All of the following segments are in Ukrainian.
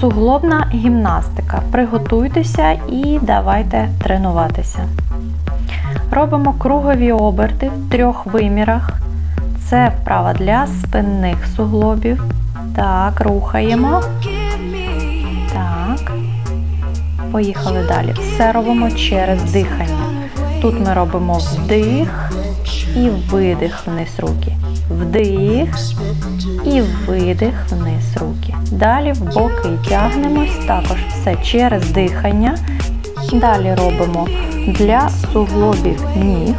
Суглобна гімнастика. Приготуйтеся і давайте тренуватися. Робимо кругові оберти в трьох вимірах. Це вправа для спинних суглобів. Так, рухаємо. Так. Поїхали далі. Все робимо через дихання. Тут ми робимо вдих і видих вниз руки. Вдих і видих вниз руки. Далі в боки тягнемось, також все через дихання. Далі робимо для суглобів ніг.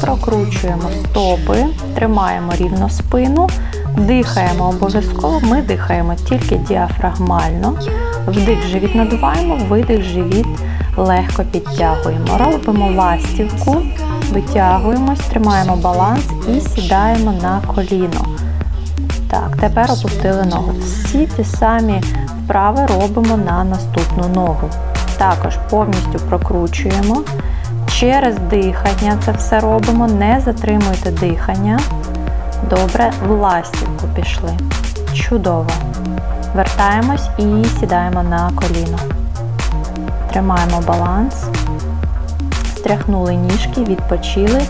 Прокручуємо стопи, тримаємо рівно спину, дихаємо обов'язково. Ми дихаємо тільки діафрагмально. Вдих живіт надуваємо, видих живіт легко підтягуємо. Робимо ластівку, витягуємось, тримаємо баланс і сідаємо на коліно. Так, тепер опустили ногу. Всі ті самі вправи робимо на наступну ногу. Також повністю прокручуємо. Через дихання це все робимо. Не затримуйте дихання. Добре, в ластівку пішли. Чудово. Вертаємось і сідаємо на коліно. Тримаємо баланс. Стряхнули ніжки, відпочили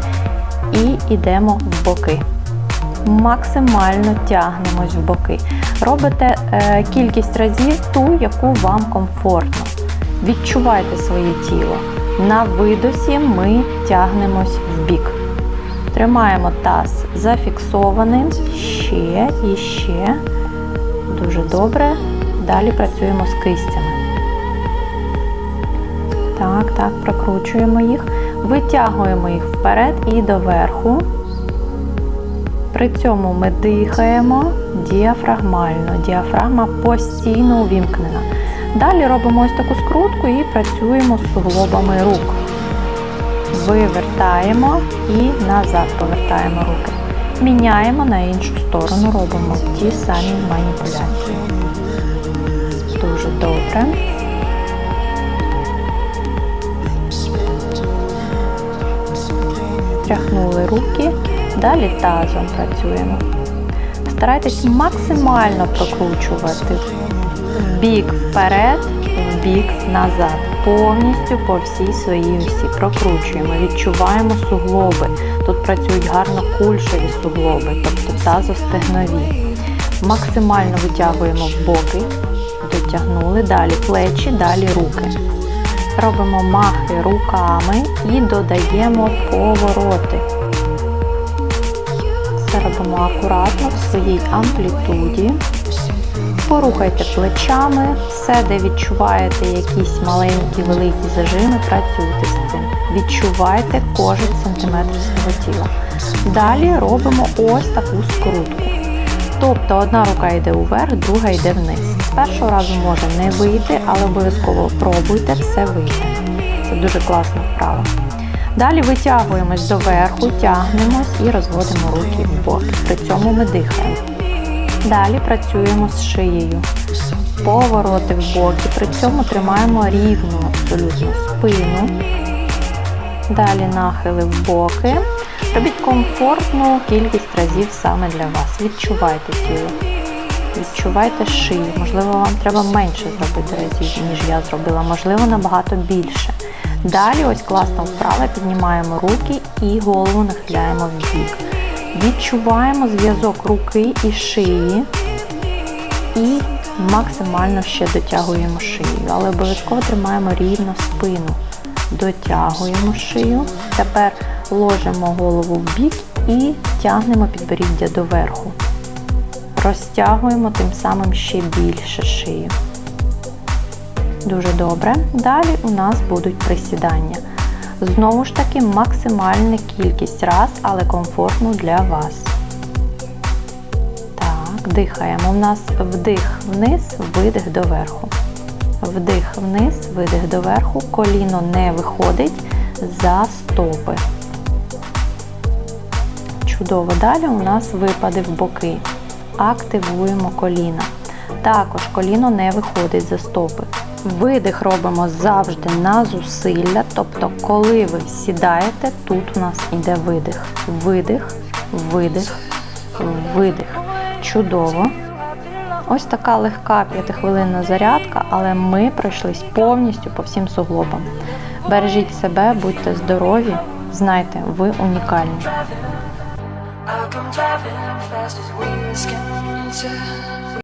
і йдемо в боки. Максимально тягнемось в боки. Робите е, кількість разів ту, яку вам комфортно. Відчувайте своє тіло. На видосі ми тягнемось в бік. Тримаємо таз зафіксованим. Ще і ще. Дуже добре. Далі працюємо з кистями. Так, так, прокручуємо їх. Витягуємо їх вперед і доверху. При цьому ми дихаємо діафрагмально. Діафрагма постійно увімкнена. Далі робимо ось таку скрутку і працюємо з суглобами рук. Вивертаємо і назад повертаємо руки. Міняємо на іншу сторону, робимо ті самі маніпуляції. Дуже добре. Далі тазом працюємо. Старайтесь максимально прокручувати бік вперед, в бік назад. Повністю по всій своїй осі. Прокручуємо, відчуваємо суглоби. Тут працюють гарно кульшові суглоби, тобто тазостегнові. Максимально витягуємо в боки, дотягнули, далі плечі, далі руки. Робимо махи руками і додаємо повороти. Все робимо акуратно в своїй амплітуді. Порухайте плечами, все, де відчуваєте якісь маленькі, великі зажими, працюйте з цим. Відчувайте кожен сантиметр свого тіла. Далі робимо ось таку скрутку. Тобто одна рука йде уверх, друга йде вниз. З першого разу може не вийти, але обов'язково пробуйте, все вийде. Це дуже класна вправа. Далі витягуємось доверху, тягнемось і розводимо руки в боки. При цьому ми дихаємо. Далі працюємо з шиєю. Повороти в боки. При цьому тримаємо рівну абсолютно спину. Далі нахили в боки. Робіть комфортну кількість разів саме для вас. Відчувайте тіло. Відчувайте шию. Можливо, вам треба менше зробити разів, ніж я зробила, можливо, набагато більше. Далі ось класна вправа, піднімаємо руки і голову нахиляємо в бік. Відчуваємо зв'язок руки і шиї і максимально ще дотягуємо шию, але обов'язково тримаємо рівно спину. Дотягуємо шию. Тепер ложимо голову в бік і тягнемо підборіддя доверху. Розтягуємо тим самим ще більше шию. Дуже добре. Далі у нас будуть присідання. Знову ж таки, максимальна кількість раз, але комфортно для вас. Так, дихаємо. У нас вдих вниз, видих доверху. Вдих вниз, видих доверху. Коліно не виходить за стопи. Чудово. Далі у нас випади в боки. Активуємо коліна. Також коліно не виходить за стопи. Видих робимо завжди на зусилля, тобто, коли ви сідаєте, тут у нас йде видих. Видих, видих, видих. Чудово. Ось така легка п'ятихвилинна зарядка, але ми пройшлись повністю по всім суглобам. Бережіть себе, будьте здорові, знайте, ви унікальні.